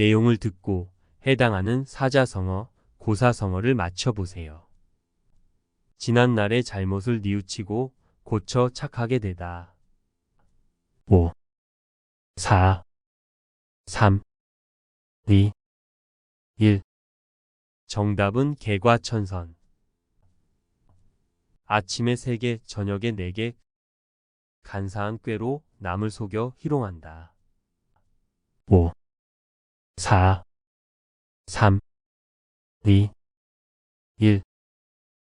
내용을 듣고 해당하는 사자성어, 고사성어를 맞춰보세요. 지난 날의 잘못을 뉘우치고 고쳐 착하게 되다. 5, 4, 3, 2, 1. 정답은 개과천선. 아침에 3개, 저녁에 4개, 간사한 꾀로 남을 속여 희롱한다. 5, 4, 3, 2, 1.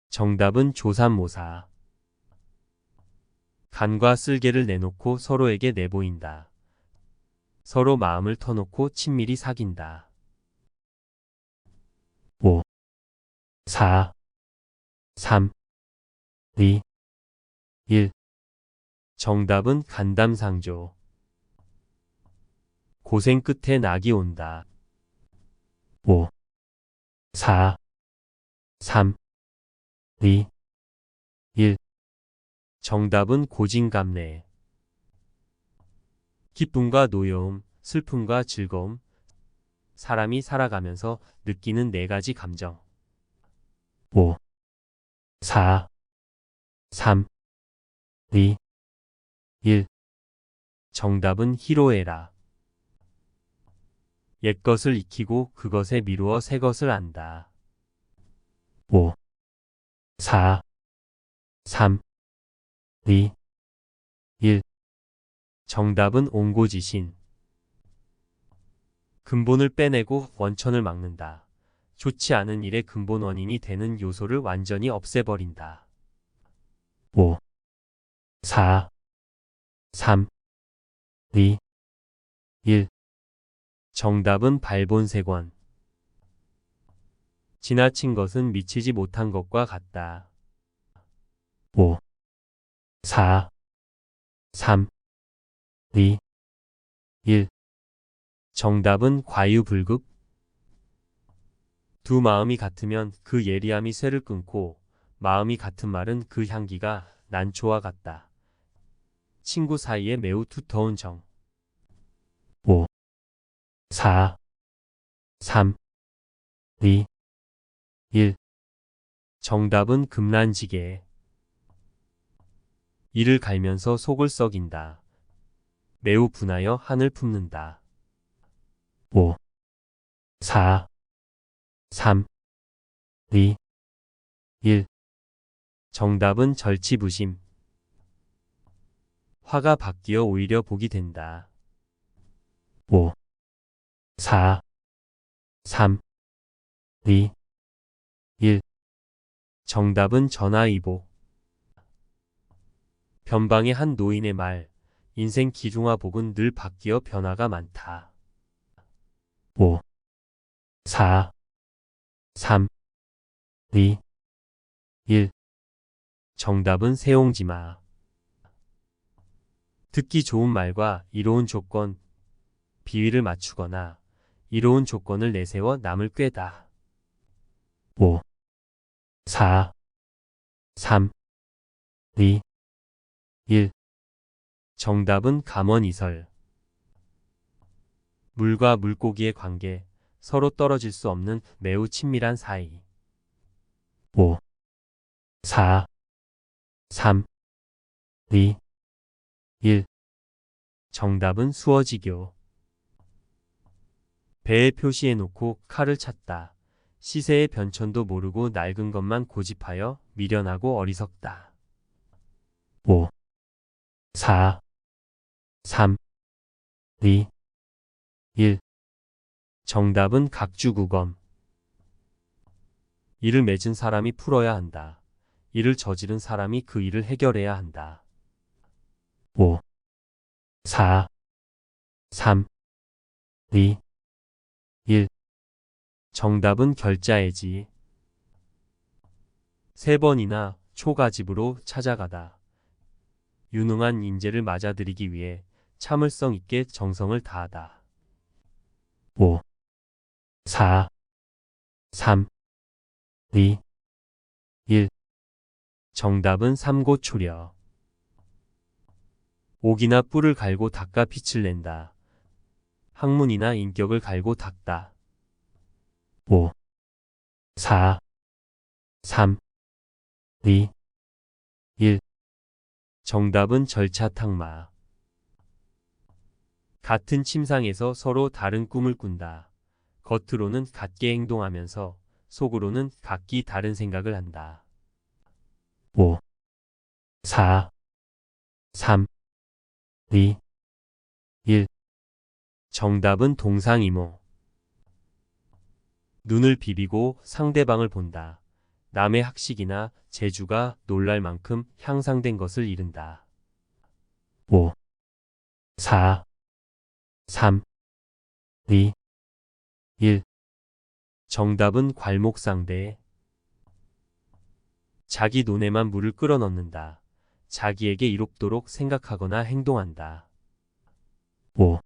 정답은 조삼모사. 간과 쓸개를 내놓고 서로에게 내보인다. 서로 마음을 터놓고 친밀히 사귄다. 5, 4, 3, 2, 1. 정답은 간담상조. 고생 끝에 낙이 온다. 5, 4, 3, 2, 1. 정답은 고진감래. 기쁨과 노여움, 슬픔과 즐거움, 사람이 살아가면서 느끼는 네 가지 감정. 5, 4, 3, 2, 1. 정답은 희로애라. 옛것을 익히고 그것에 미루어 새 것을 안다. 5, 4, 3, 2, 1. 정답은 옹고지신. 근본을 빼내고 원천을 막는다. 좋지 않은 일의 근본 원인이 되는 요소를 완전히 없애버린다. 5, 4, 3, 2, 1. 정답은 발본색원. 지나친 것은 미치지 못한 것과 같다. 5, 4, 3, 2, 1. 정답은 과유불급. 두 마음이 같으면 그 예리함이 쇠를 끊고 마음이 같은 말은 그 향기가 난초와 같다. 친구 사이에 매우 두터운 정. 5, 4, 3, 2, 1. 정답은 금란지게. 이를 갈면서 속을 썩인다. 매우 분하여 한을 품는다. 5, 4, 3, 2, 1. 정답은 절치부심. 화가 바뀌어 오히려 복이 된다. 5, 4, 3, 2, 1. 정답은 전화위복. 변방의 한 노인의 말, 인생 기중화 복은 늘 바뀌어 변화가 많다. 5, 4, 3, 2, 1. 정답은 세옹지마. 듣기 좋은 말과 이로운 조건, 비위를 맞추거나 이로운 조건을 내세워 남을 꿰다. 5, 4, 3, 2, 1. 정답은 감언이설. 물과 물고기의 관계, 서로 떨어질 수 없는 매우 친밀한 사이. 5, 4, 3, 2, 1. 정답은 수어지교. 배에 표시해 놓고 칼을 찾다. 시세의 변천도 모르고 낡은 것만 고집하여 미련하고 어리석다. 5, 4, 3, 2, 1. 정답은 각주구검. 일을 맺은 사람이 풀어야 한다. 일을 저지른 사람이 그 일을 해결해야 한다. 5, 4, 3, 2, 1. 정답은 결자애지. 세 번이나 초가집으로 찾아가다. 유능한 인재를 맞아들이기 위해 참을성 있게 정성을 다하다. 5, 4, 3, 2, 1. 정답은 삼고초려. 옥이나 뿔을 갈고 닦아 빛을 낸다. 학문이나 인격을 갈고 닦다. 5, 4, 3, 2, 정답은 절차 탕마. 같은 침상에서 서로 다른 꿈을 꾼다. 겉으로는 같게 행동하면서 속으로는 각기 다른 생각을 한다. 5, 4, 3, 2, 정답은 동상이모. 눈을 비비고 상대방을 본다. 남의 학식이나 재주가 놀랄 만큼 향상된 것을 이른다. 5, 4, 3, 2, 정답은 괄목상대. 자기 눈에만 물을 끌어넣는다. 자기에게 이롭도록 생각하거나 행동한다. 5,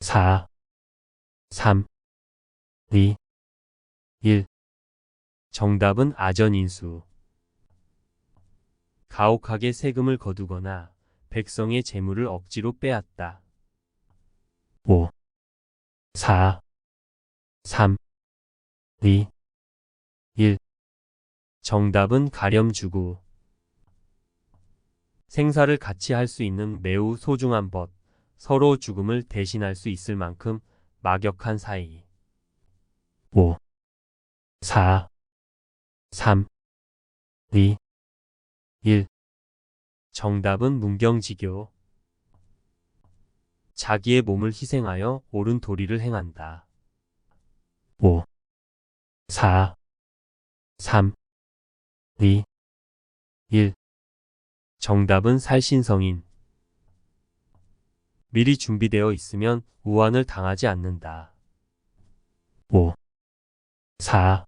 4, 3, 2, 정답은 아전인수. 가혹하게 세금을 거두거나 백성의 재물을 억지로 빼앗다. 5, 4, 3, 2, 정답은 가렴주구. 생사를 같이 할 수 있는 매우 소중한 법, 서로 죽음을 대신할 수 있을 만큼 막역한 사이. 5, 4, 3, 2, 정답은 문경지교. 자기의 몸을 희생하여 옳은 도리를 행한다. 5, 4, 3, 2, 정답은 살신성인. 미리 준비되어 있으면 우환을 당하지 않는다. 5, 4,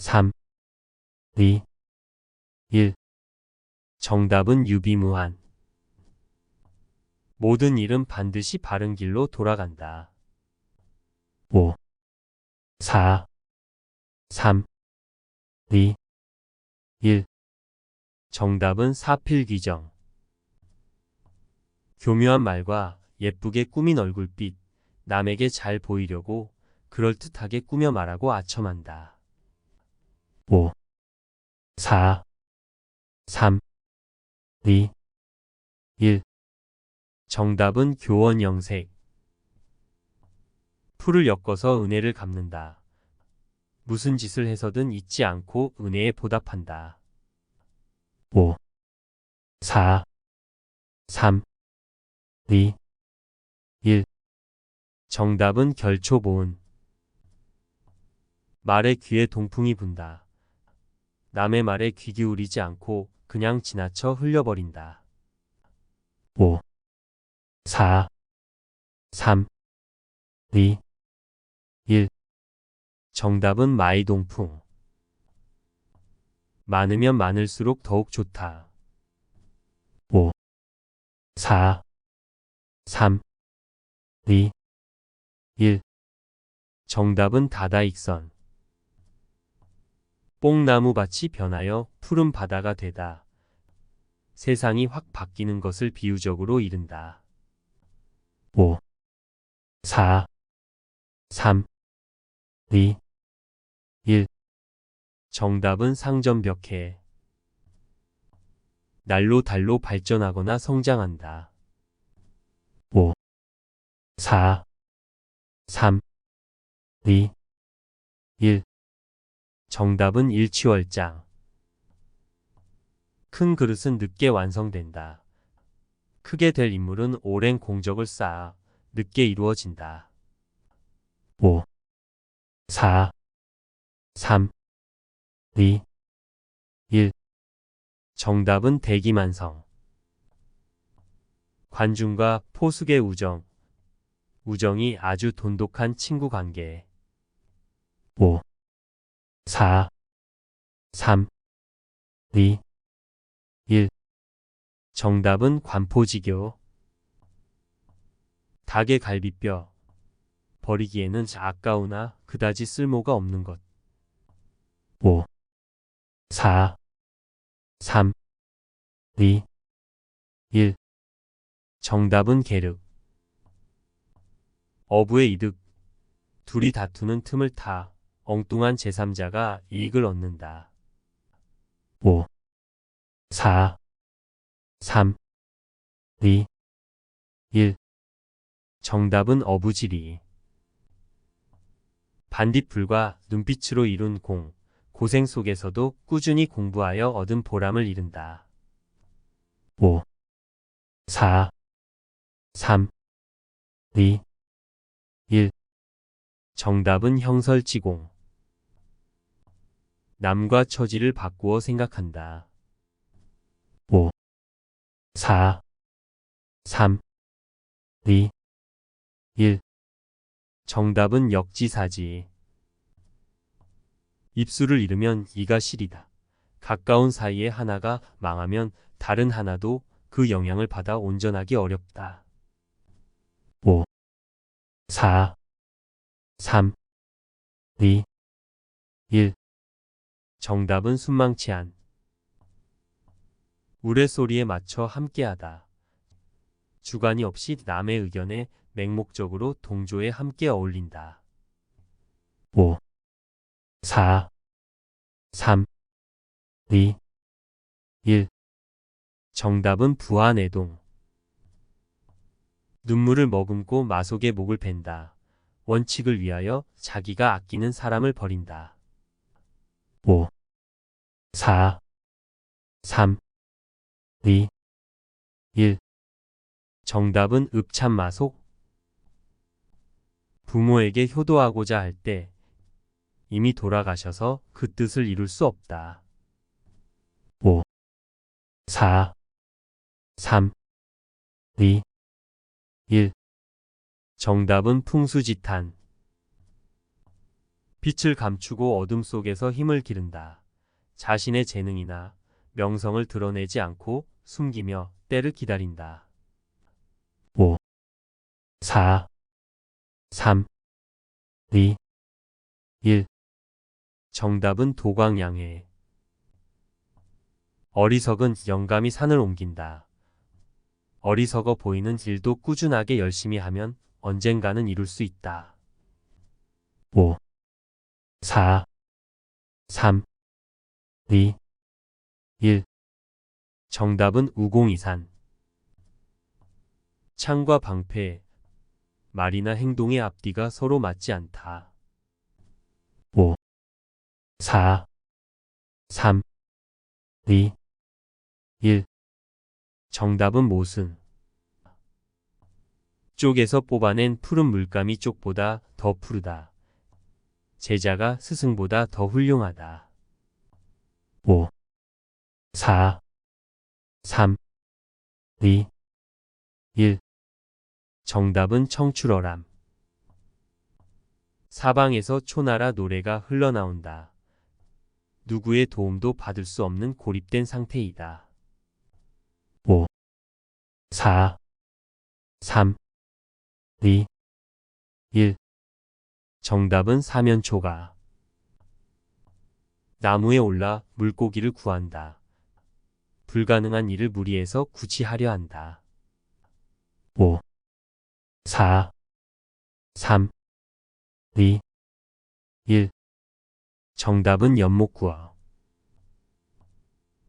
3, 2, 정답은 유비무한. 모든 일은 반드시 바른 길로 돌아간다. 5, 4, 3, 2, 정답은 사필귀정. 교묘한 말과 예쁘게 꾸민 얼굴빛, 남에게 잘 보이려고 그럴듯하게 꾸며 말하고 아첨한다. 5, 4, 3, 2, 정답은 교원 영색. 풀을 엮어서 은혜를 갚는다. 무슨 짓을 해서든 잊지 않고 은혜에 보답한다. 5, 4, 3, 2, 정답은 결초보은. 말에 귀에 동풍이 분다. 남의 말에 귀 기울이지 않고 그냥 지나쳐 흘려버린다. 5, 4, 3, 2, 정답은 마이동풍. 많으면 많을수록 더욱 좋다. 5, 4, 3, 2, 정답은 다다익선. 뽕나무밭이 변하여 푸른 바다가 되다. 세상이 확 바뀌는 것을 비유적으로 이른다. 5, 4, 3, 2, 정답은 상점벽해. 날로 달로 발전하거나 성장한다. 5, 4, 3, 2, 정답은 일취월장. 큰 그릇은 늦게 완성된다. 크게 될 인물은 오랜 공적을 쌓아 늦게 이루어진다. 5, 4, 3, 2, 정답은 대기만성. 관중과 포숙의 우정. 우정이 아주 돈독한 친구 관계. 5, 4, 3, 2, 정답은 관포지교. 닭의 갈비뼈. 버리기에는 아까우나 그다지 쓸모가 없는 것. 5, 4, 3, 2, 정답은 계륵. 어부의 이득. 둘이 다투는 틈을 타 엉뚱한 제3자가 이익을 얻는다. 5, 4, 3, 2, 1. 정답은 어부지리. 반딧불과 눈빛으로 이룬 공, 고생 속에서도 꾸준히 공부하여 얻은 보람을 이룬다. 5, 4, 3, 2, 1. 정답은 형설지공. 남과 처지를 바꾸어 생각한다. 4, 3, 2, 1. 정답은 역지사지. 입술을 잃으면 이가 시리다. 가까운 사이에 하나가 망하면 다른 하나도 그 영향을 받아 온전하기 어렵다. 4, 3, 2, 1. 정답은 순망치한. 우레소리에 맞춰 함께하다. 주관이 없이 남의 의견에 맹목적으로 동조해 함께 어울린다. 5, 4, 3, 2, 1. 정답은 부하내동. 눈물을 머금고 마속의 목을 벤다. 원칙을 위하여 자기가 아끼는 사람을 버린다. 5, 4, 3, 2, 1. 정답은 읍참마속. 부모에게 효도하고자 할 때 이미 돌아가셔서 그 뜻을 이룰 수 없다. 4, 3, 2, 1. 정답은 풍수지탄. 빛을 감추고 어둠 속에서 힘을 기른다. 자신의 재능이나 명성을 드러내지 않고 숨기며 때를 기다린다. 4, 3, 2, 1. 정답은 도광양해. 어리석은 영감이 산을 옮긴다. 어리석어 보이는 일도 꾸준하게 열심히 하면 언젠가는 이룰 수 있다. 5, 4, 3, 2, 1. 정답은 우공이산. 창과 방패, 말이나 행동의 앞뒤가 서로 맞지 않다. 4, 3, 2, 1. 정답은 모순. 쪽에서 뽑아낸 푸른 물감이 쪽보다 더 푸르다. 제자가 스승보다 더 훌륭하다. 5, 4, 3, 2, 1. 정답은 청출어람. 사방에서 초나라 노래가 흘러나온다. 누구의 도움도 받을 수 없는 고립된 상태이다. 4, 3, 2, 1. 정답은 사면초가. 나무에 올라 물고기를 구한다. 불가능한 일을 무리해서 굳이 하려 한다. 5, 4, 3, 2, 1. 정답은 연못구어.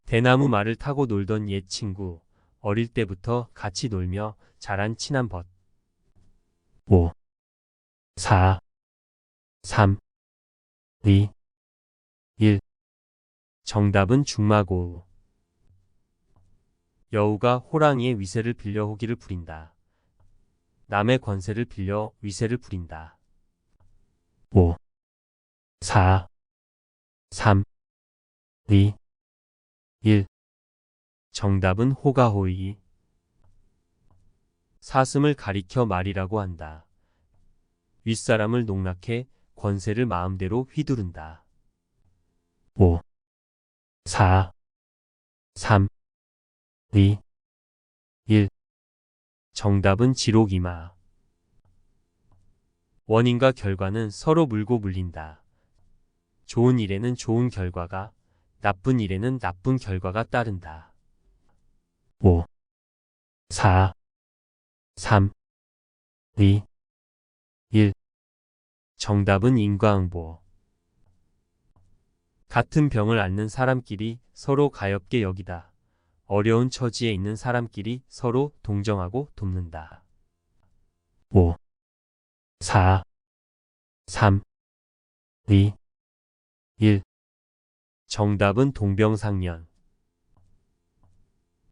대나무 말을 타고 놀던 옛 친구. 어릴 때부터 같이 놀며 자란 친한 벗. 5, 4, 3, 2, 1. 정답은 중마고우. 여우가 호랑이의 위세를 빌려 호기를 부린다. 남의 권세를 빌려 위세를 부린다. 5, 4, 3, 2, 1. 정답은 호가호이. 사슴을 가리켜 말이라고 한다. 윗사람을 농락해 권세를 마음대로 휘두른다. 5, 4, 3, 2, 1. 정답은 지록이마. 원인과 결과는 서로 물고 물린다. 좋은 일에는 좋은 결과가, 나쁜 일에는 나쁜 결과가 따른다. 5, 4, 3, 2, 정답은 인과응보. 같은 병을 앓는 사람끼리 서로 가엽게 여기다. 어려운 처지에 있는 사람끼리 서로 동정하고 돕는다. 5, 4, 3, 2, 1. 정답은 동병상련.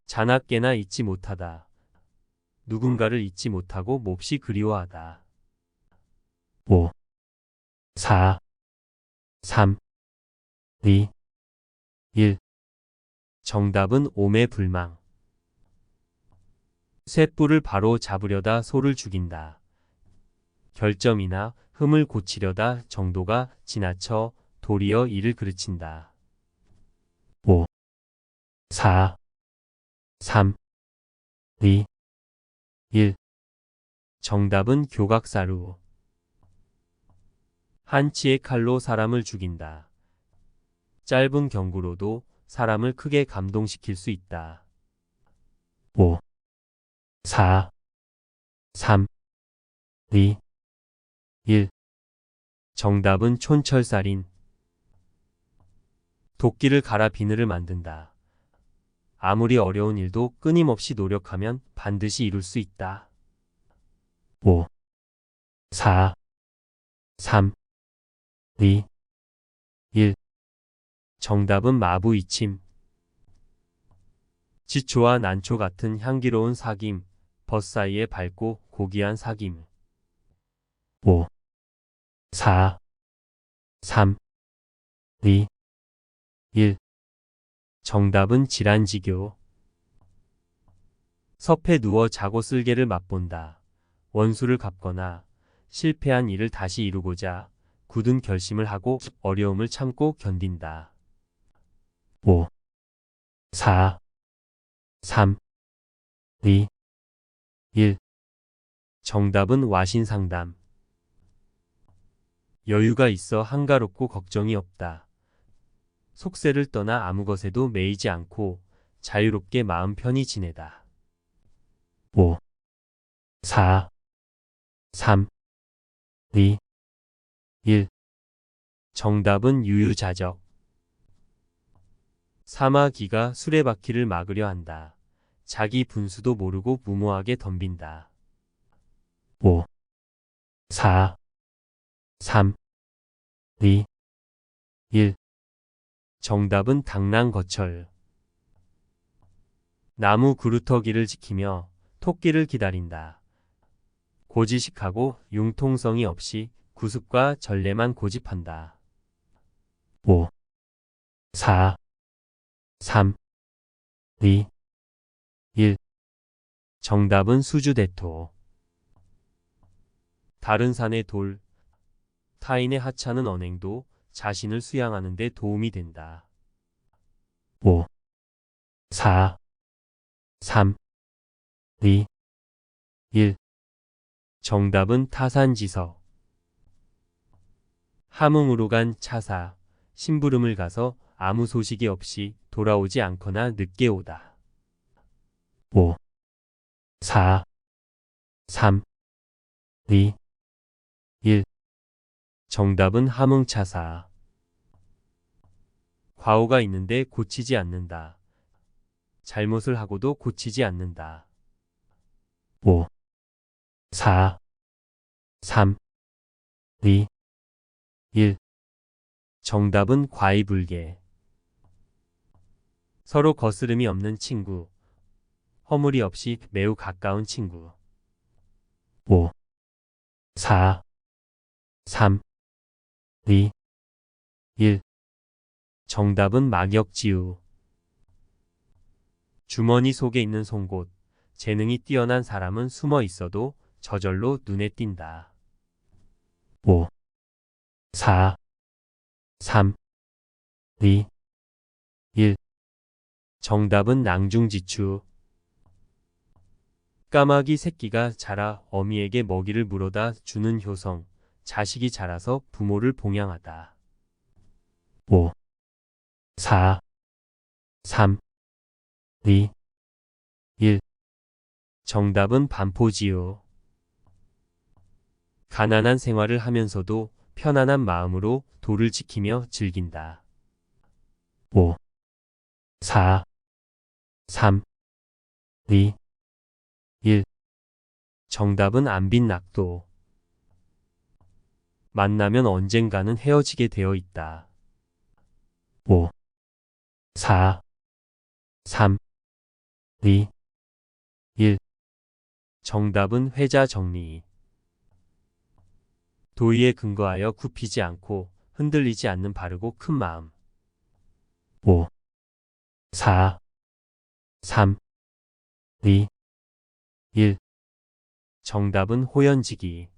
자나깨나 잊지 못하다. 누군가를 잊지 못하고 몹시 그리워하다. 5, 4, 3, 2, 1. 정답은 오매불망. 쇳불을 바로 잡으려다 소를 죽인다. 결점이나 흠을 고치려다 정도가 지나쳐 도리어 이를 그르친다. 4, 3, 2, 1. 정답은 교각사루. 한치의 칼로 사람을 죽인다. 짧은 경구로도 사람을 크게 감동시킬 수 있다. 5, 4, 3, 2, 1. 정답은 촌철살인. 도끼를 갈아 비늘을 만든다. 아무리 어려운 일도 끊임없이 노력하면 반드시 이룰 수 있다. 5, 4, 3, 2, 1. 정답은 마부이침. 지초와 난초 같은 향기로운 사김, 벗 사이에 밝고 고귀한 사김. 5, 4, 3, 2, 1. 정답은 질환지교. 섭에 누워 자고 쓸개를 맛본다. 원수를 갚거나 실패한 일을 다시 이루고자 굳은 결심을 하고 어려움을 참고 견딘다. 5, 4, 3, 2, 1. 정답은 와신상담. 여유가 있어 한가롭고 걱정이 없다. 속세를 떠나 아무 것에도 매이지 않고 자유롭게 마음 편히 지내다. 5, 4, 3, 2, 1. 정답은 유유자적. 사마귀가 수레바퀴를 막으려 한다. 자기 분수도 모르고 무모하게 덤빈다. 5, 4, 3, 2, 1. 정답은 당랑거철. 나무 그루터기를 지키며 토끼를 기다린다. 고지식하고 융통성이 없이 구습과 전례만 고집한다. 5, 4, 3, 2, 1. 정답은 수주대토. 다른 산의 돌, 타인의 하찮은 언행도 자신을 수양하는 데 도움이 된다. 5, 4, 3, 2, 1. 정답은 타산지석. 함흥으로 간 차사, 심부름을 가서 아무 소식이 없이 돌아오지 않거나 늦게 오다. 5, 4, 3, 2, 1. 정답은 함흥차사. 과오가 있는데 고치지 않는다. 잘못을 하고도 고치지 않는다. 5, 4, 3, 2, 1. 정답은 과이불개. 서로 거스름이 없는 친구. 허물이 없이 매우 가까운 친구. 5, 4, 3, 2, 1. 정답은 막역지우. 주머니 속에 있는 송곳. 재능이 뛰어난 사람은 숨어 있어도 저절로 눈에 띈다. 5, 4, 3, 2, 1. 정답은 낭중지추. 까마귀 새끼가 자라 어미에게 먹이를 물어다 주는 효성. 자식이 자라서 부모를 봉양하다. 5, 4, 3, 2, 1. 정답은 반포지요. 가난한 생활을 하면서도 편안한 마음으로 도를 지키며 즐긴다. 5, 4, 3, 2, 정답은 안빈 낙도. 만나면 언젠가는 헤어지게 되어 있다. 5, 4, 3, 2, 정답은 회자 정리. 도의에 근거하여 굽히지 않고 흔들리지 않는 바르고 큰 마음. 5, 4, 3, 2, 정답은 호연지기.